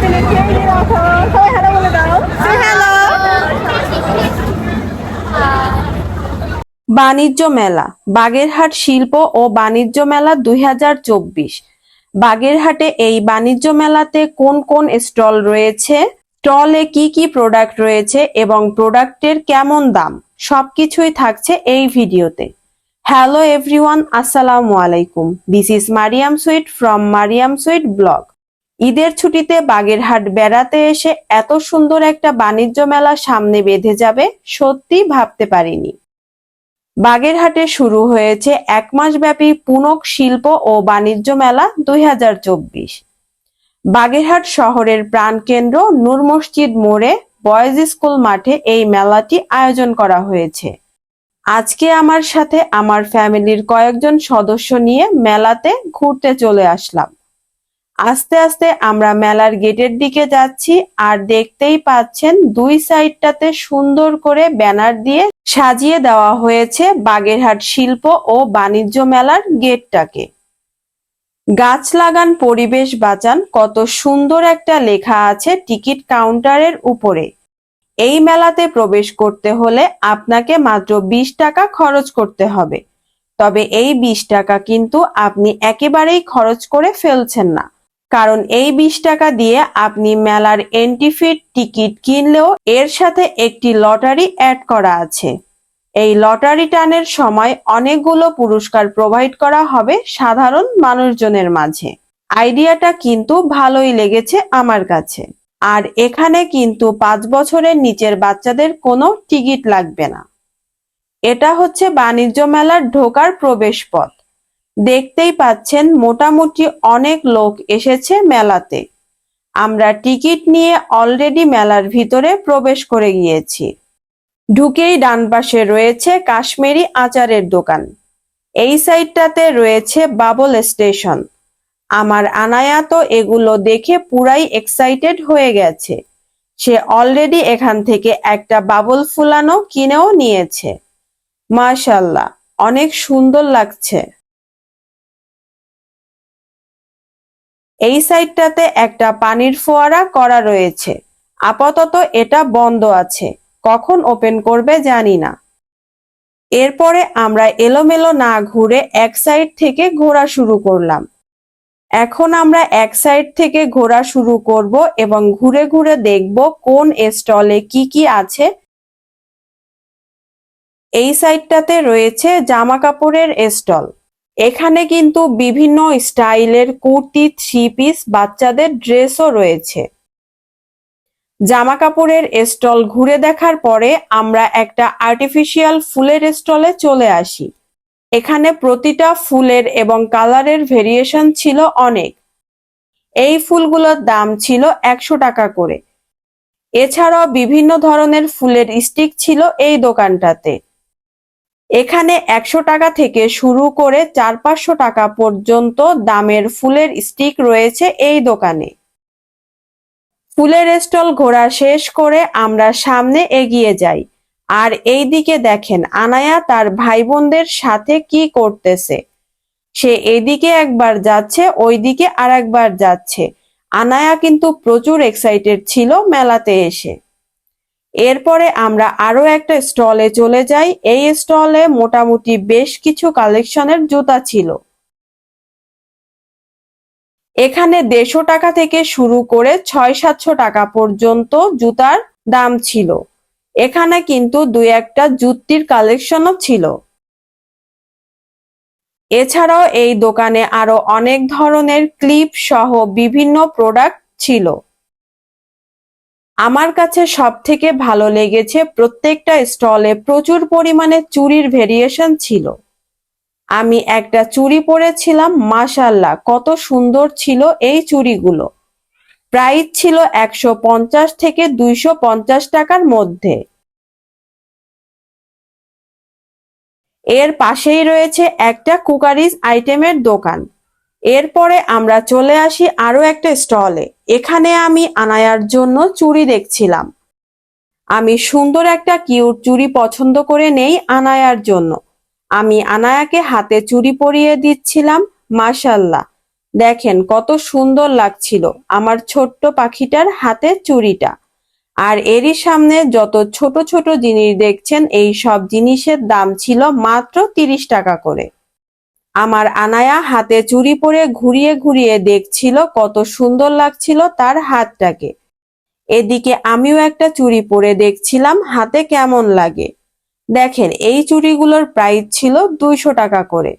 ভিডিওতে সবাই হ্যালো বলে দাও। হ্যালো বাণিজ্য মেলা বাগেরহাট শিল্প ও বাণিজ্য মেলা দুই হাজার চব্বিশ। বাগেরহাটে এই বাণিজ্য মেলাতে কোন কোন স্টল রয়েছে? স্টলে কি কি প্রোডাক্ট রয়েছে এবং প্রোডাক্টের কেমন দাম? সবকিছুই থাকছে এই ভিডিওতে। হ্যালো এভরিওয়ান আসসালামু আলাইকুম। This is Mariyam sweet from Mariyam sweet blog ঈদের ছুটিতে বাগেরহাট বেড়াতে এসে এত সুন্দর একটা বাণিজ্য মেলা সামনে বেঁধে যাবে, সত্যি ভাবতে পারিনি। বাগেরহাটে শুরু হয়েছে এক মাস ব্যাপী পুনক শিল্প ও বাণিজ্য মেলা দুই হাজার চব্বিশ। বাগেরহাট শহরের প্রাণকেন্দ্র নূর মসজিদ মোড়ে বয়েজ স্কুল মাঠে এই মেলাটি আয়োজন করা হয়েছে। আজকে আমার সাথে আমার ফ্যামিলির কয়েকজন সদস্য নিয়ে মেলাতে ঘুরতে চলে আসলাম। আস্তে আস্তে আমরা মেলার গেটের দিকে যাচ্ছি আর দেখতেই পাচ্ছেন দুই সাইডটাতে সুন্দর করে ব্যানার দিয়ে সাজিয়ে দেওয়া হয়েছে বাগেরহাট শিল্প ও বাণিজ্য মেলার গেটটাকে। গাছ লাগান, পরিবেশ বাঁচান, কত সুন্দর একটা লেখা আছে টিকিট কাউন্টারের উপরে। এই মেলাতে প্রবেশ করতে হলে আপনাকে মাত্র বিশ টাকা খরচ করতে হবে। তবে এই বিশ টাকা কিন্তু আপনি একেবারেই খরচ করে ফেলছেন না। কারণ এই বিশ টাকা দিয়ে আপনি মেলার এন্ট্রি টিকিট কিনলেও এর সাথে একটি লটারি অ্যাড করা আছে। এই লটারি টানের সময় অনেকগুলো পুরস্কার প্রোভাইড করা হবে সাধারণ মানুষজনের মাঝে। আইডিয়াটা কিন্তু ভালোই লেগেছে আমার কাছে। আর এখানে কিন্তু পাঁচ বছরের নিচের বাচ্চাদের কোনো টিকিট লাগবে না। এটা হচ্ছে বাণিজ্য মেলার ঢোকার প্রবেশ পথ দেখতেই পাচ্ছেন মোটামুটি অনেক লোক এসেছে মেলাতে। আমরা টিকিট নিয়ে অলরেডি মেলার ভিতরে প্রবেশ করে গিয়েছি। ঢুকেই ডান পাশে রয়েছে কাশ্মীরি আচারের দোকান। এই সাইডটাতে রয়েছে বাবল স্টেশন। আমার আনায়া তো এগুলো দেখে পুরাই এক্সাইটেড হয়ে গেছে। সে অলরেডি এখান থেকে একটা বাবল ফুলানো কিনেও নিয়েছে। মাশাল্লাহ, অনেক সুন্দর লাগছে। এই সাইডটাতে একটা পানির ফোয়ারা করা রয়েছে। আপাতত এটা বন্ধ আছে। কখন ওপেন করবে জানি না। এরপরে আমরা এলোমেলো না ঘুরে এক সাইড থেকে ঘোরা শুরু করলাম। এখন আমরা এক সাইড থেকে ঘোরা শুরু করব এবং ঘুরে ঘুরে দেখব কোন স্টলে কি কি আছে। এই সাইডটাতে রয়েছে জামা কাপড়ের স্টল। এখানে কিন্তু বিভিন্ন স্টাইলের কুর্তি থ্রি পিস বাচ্চাদের ড্রেসও রয়েছে। জামা কাপড়ের স্টল ঘুরে দেখার পরে আমরা একটা আর্টিফিশিয়াল ফুলের স্টলে চলে আসি। এখানে প্রতিটা ফুলের এবং কালারের ভেরিয়েশন ছিল অনেক। এই ফুলগুলোর দাম ছিল একশো টাকা করে। এছাড়াও বিভিন্ন ধরনের ফুলের স্টিক ছিল এই দোকানটাতে। এখানে একশো টাকা থেকে শুরু করে চার পাঁচশো টাকা পর্যন্ত দামের ফুলের স্টিক রয়েছে এই দোকানে। ফুলের স্টল ঘোরা শেষ করে আমরা সামনে এগিয়ে যাই। আর এই দিকে দেখেন আনায়া তার ভাই বোনদের সাথে কি করতেছে। সে এদিকে একবার যাচ্ছে, ওইদিকে আর একবার যাচ্ছে। আনায়া কিন্তু প্রচুর এক্সাইটেড ছিল মেলাতে এসে। এরপরে আমরা আরও একটা স্টলে চলে যাই। এই স্টলে মোটামুটি বেশ কিছু কালেকশনের জুতা ছিল। এখানে দেড়শো টাকা থেকে শুরু করে ছয় সাতশো টাকা পর্যন্ত জুতার দাম ছিল। এখানে কিন্তু দুই একটা জুতির কালেকশনও ছিল। এছাড়াও এই দোকানে আরও অনেক ধরনের ক্লিপ সহ বিভিন্ন প্রোডাক্ট ছিল। আমার কাছে সব থেকে ভালো লেগেছে প্রত্যেকটা স্টলে প্রচুর পরিমাণে চুরির ভেরিয়েশন ছিল। আমি একটা চুড়ি পরেছিলাম মাশাল্লাহ কত সুন্দর ছিল এই চুড়িগুলো প্রাইস ছিল একশো পঞ্চাশ থেকে দুইশো পঞ্চাশ টাকার মধ্যে। এর পাশেই রয়েছে একটা কুকারিজ আইটেমের দোকান। এরপরে আমরা চলে আসি আরও একটা স্টলে। এখানে আমি আনায়ার জন্য চুড়ি দেখছিলাম। আমি সুন্দর একটা কিউট চুড়ি পছন্দ করে নেই আনায়ার জন্য। আমি আনায়াকে হাতে চুড়ি পরিয়ে দিচ্ছিলাম মাশাল্লাহ দেখেন কত সুন্দর লাগছিল আমার ছোট্ট পাখিটার হাতে চুড়িটা। আর এরই সামনে যত ছোট ছোট জিনিস দেখছেন, এই সব জিনিসের দাম ছিল মাত্র তিরিশ টাকা করে। আমার আনায়া হাতে চুড়ি পরে ঘুরিয়ে ঘুরিয়ে দেখছিল কত সুন্দর লাগছিল তার হাতটাকে। এদিকে আমিও একটা চুড়ি পরে দেখছিলাম হাতে কেমন লাগে। দেখেন, এই চুড়িগুলোর প্রাইস ছিল দুইশো টাকা করে।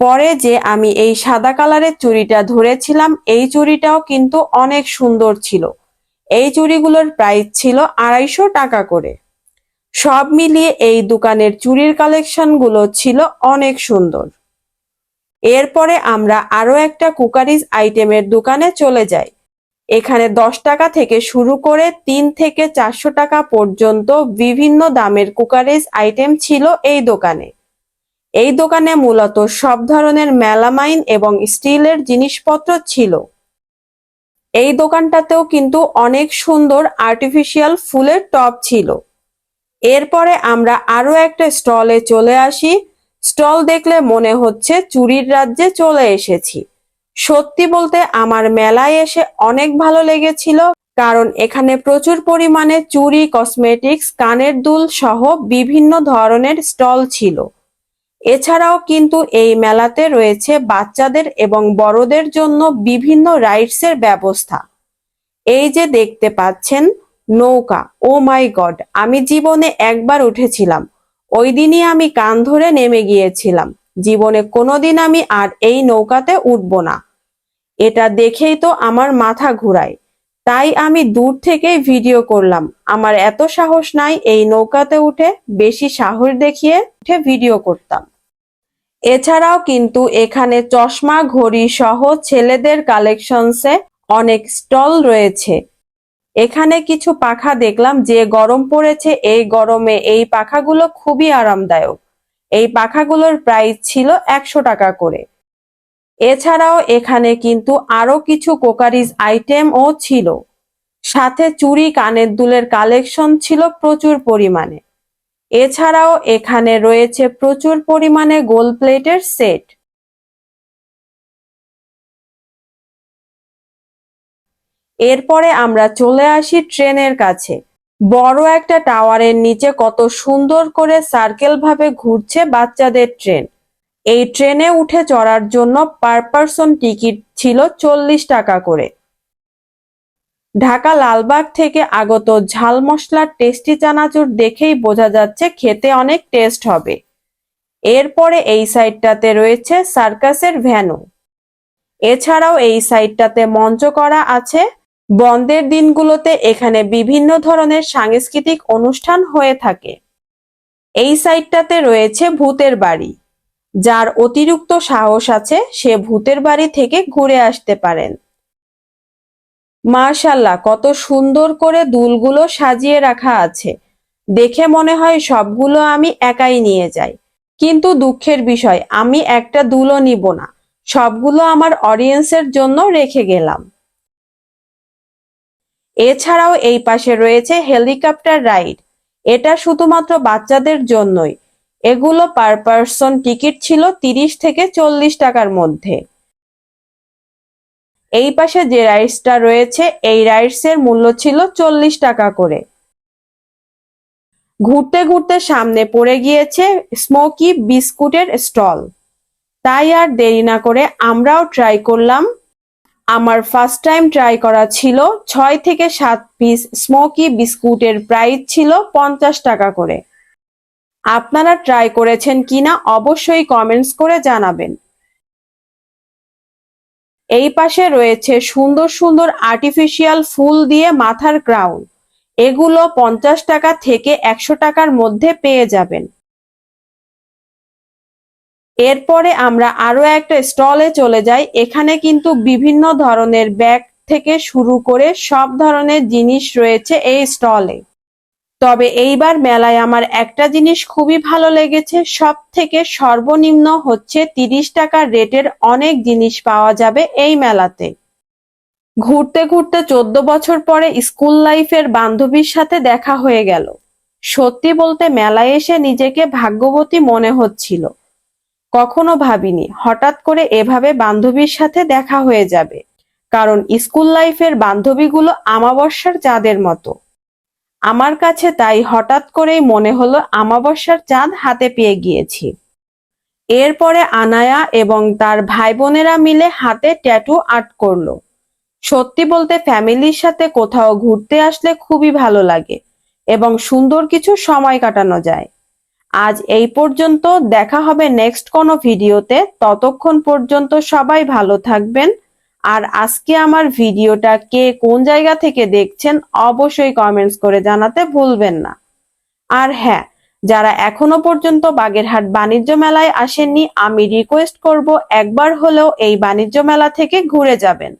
পরে যে আমি এই সাদা কালারের চুড়িটা ধরেছিলাম, এই চুড়িটাও কিন্তু অনেক সুন্দর ছিল। এই চুড়িগুলোর প্রাইস ছিল আড়াইশো টাকা করে। সব মিলিয়ে এই দোকানের চুড়ির কালেকশনগুলো ছিল অনেক সুন্দর। এরপরে আমরা আরও একটা কুকারিজ আইটেমের দোকানে চলে যাই। এখানে দশ টাকা থেকে শুরু করে তিন থেকে চারশো টাকা পর্যন্ত বিভিন্ন দামের কুকারিজ আইটেম ছিল এই দোকানে। এই দোকানে মূলত সব ধরনের মেলামাইন এবং স্টিলের জিনিসপত্র ছিল। এই দোকানটাতেও কিন্তু অনেক সুন্দর আর্টিফিশিয়াল ফুলের টব ছিল। এরপরে আমরা আরও একটা স্টলে চলে আসি। স্টল দেখলে মনে হচ্ছে চুরির রাজ্যে চলে এসেছি। সত্যি বলতে আমার মেলায় এসে অনেক ভালো লেগেছিল, কারণ এখানে প্রচুর পরিমাণে চুরি, কসমেটিক্স, কানের দুল সহ বিভিন্ন ধরনের স্টল ছিল। এছাড়াও কিন্তু এই মেলাতে রয়েছে বাচ্চাদের এবং বড়দের জন্য বিভিন্ন রাইডসের ব্যবস্থা। এই যে দেখতে পাচ্ছেন নৌকা। ও মাই গড, আমি জীবনে একবার উঠেছিলাম। ওই দিনই আমি কান ধরে নেমে গিয়েছিলাম। জীবনে কোনোদিন আমি আর এই নৌকাতে উঠব না। এটা দেখেই তো আমার মাথা ঘুরায়। তাই আমি দূর থেকেই ভিডিও করলাম। আমার এত সাহস নাই এই নৌকাতে উঠে বেশি সাহস দেখিয়ে উঠে ভিডিও করতাম। এছাড়াও কিন্তু এখানে চশমা, ঘড়ি সহ ছেলেদের কালেকশনসে অনেক স্টল রয়েছে। এখানে কিছু পাখা দেখলাম যে গরম পড়েছে, এই গরমে এই পাখাগুলো খুবই আরামদায়ক। এই পাখাগুলোর প্রাইস ছিল একশো টাকা করে। এছাড়াও এখানে কিন্তু আরও কিছু কোকারিজ আইটেমও ছিল। সাথে চুড়ি কানের দুলের কালেকশন ছিল প্রচুর পরিমাণে। এছাড়াও এখানে রয়েছে প্রচুর পরিমাণে গোল প্লেটের সেট এরপরে আমরা চলে আসি ট্রেনের কাছে। বড় একটা টাওয়ারের নিচে কত সুন্দর করে সার্কেল ভাবে ঘুরছে বাচ্চাদের ট্রেন। এই ট্রেনে উঠে চড়ার জন্য পার পারসন টিকিট ছিল চল্লিশ টাকা করে। ঢাকা লালবাগ থেকে আগত ঝাল মশলার টেস্টি চানাচুর দেখেই বোঝা যাচ্ছে খেতে অনেক টেস্ট হবে। এরপরে এই সাইডটাতে রয়েছে সার্কাসের ভ্যানু এছাড়াও এই সাইডটাতে মঞ্চ করা আছে। বন্ধের দিনগুলোতে এখানে বিভিন্ন ধরনের সাংস্কৃতিক অনুষ্ঠান হয়ে থাকে। এই সাইডটাতে রয়েছে ভূতের বাড়ি। যার অতিরিক্ত সাহস আছে, সে ভূতের বাড়ি থেকে ঘুরে আসতে পারেন। মাশাল্লাহ, কত সুন্দর করে দুলগুলো সাজিয়ে রাখা আছে। দেখে মনে হয় সবগুলো আমি একাই নিয়ে যাই। কিন্তু দুঃখের বিষয়, আমি একটা দুলও নিব না। সবগুলো আমার অডিয়েন্সের জন্য রেখে গেলাম। এছাড়াও এই পাশে রয়েছে হেলিকপ্টার রাইড। এটা শুধুমাত্র বাচ্চাদের জন্যই। এগুলো পার পারসন টিকিট ছিল তিরিশ থেকে চল্লিশ টাকার মধ্যে। এই পাশে যে রাইডসটা রয়েছে, এই রাইডসের মূল্য ছিল চল্লিশ টাকা করে। ঘুরতে ঘুরতে সামনে পড়ে গিয়েছে স্মোকি বিস্কুটের স্টল। তাই আর দেরি না করে আমরাও ট্রাই করলাম আমার ফার্স্ট টাইম ট্রাই করা ছিল ছয় থেকে সাত পিস স্মোকি বিস্কুটের প্রাইস ছিল পঞ্চাশ টাকা করে। আপনারা ট্রাই করেছেন কিনা অবশ্যই কমেন্টস করে জানাবেন। এই পাশে রয়েছে সুন্দর সুন্দর আর্টিফিশিয়াল ফুল দিয়ে মাথার ক্রাউন এগুলো পঞ্চাশ টাকা থেকে একশো টাকার মধ্যে পেয়ে যাবেন। এরপরে আমরা আরও একটা স্টলে চলে যাই। এখানে কিন্তু বিভিন্ন ধরনের ব্যাগ থেকে শুরু করে সব ধরনের জিনিস রয়েছে এই স্টলে। তবে এইবার মেলায় আমার একটা জিনিস খুবই ভালো লেগেছে। সব থেকে সর্বনিম্ন হচ্ছে তিরিশ টাকার রেটের অনেক জিনিস পাওয়া যাবে এই মেলাতে। ঘুরতে ঘুরতে চোদ্দ বছর পরে স্কুল লাইফের বান্ধবীর সাথে দেখা হয়ে গেল। সত্যি বলতে মেলায় এসে নিজেকে ভাগ্যবতী মনে হচ্ছিল। কখনো ভাবিনি, হঠাৎ করে এভাবে বান্ধবীর সাথে দেখা হয়ে যাবে। কারণ স্কুল লাইফের বান্ধবীগুলো আমাবস্যার চাঁদের মতো। আমার কাছে তাই হঠাৎ করেই মনে হলো আমাবস্যার চাঁদ হাতে পেয়ে গিয়েছি। এরপরে আনায়া এবং তার ভাই বোনেরা মিলে হাতে ট্যাটু আর্ট করল। সত্যি বলতে ফ্যামিলির সাথে কোথাও ঘুরতে আসলে খুবই ভালো লাগে এবং সুন্দর কিছু সময় কাটানো যায়। আজ এই পর্যন্ত, দেখা হবে নেক্সট কোনো ভিডিওতে। ততক্ষণ পর্যন্ত সবাই ভালো থাকবেন। আর আজকে আমার ভিডিওটা কে কোন জায়গা থেকে দেখছেন, অবশ্যই কমেন্টস করে জানাতে ভুলবেন না। আর হ্যাঁ যারা এখনও পর্যন্ত বাগেরহাট বাণিজ্য মেলায় আসেননি, আমি রিকোয়েস্ট করব একবার হলেও এই বাণিজ্য মেলা থেকে ঘুরে যাবেন।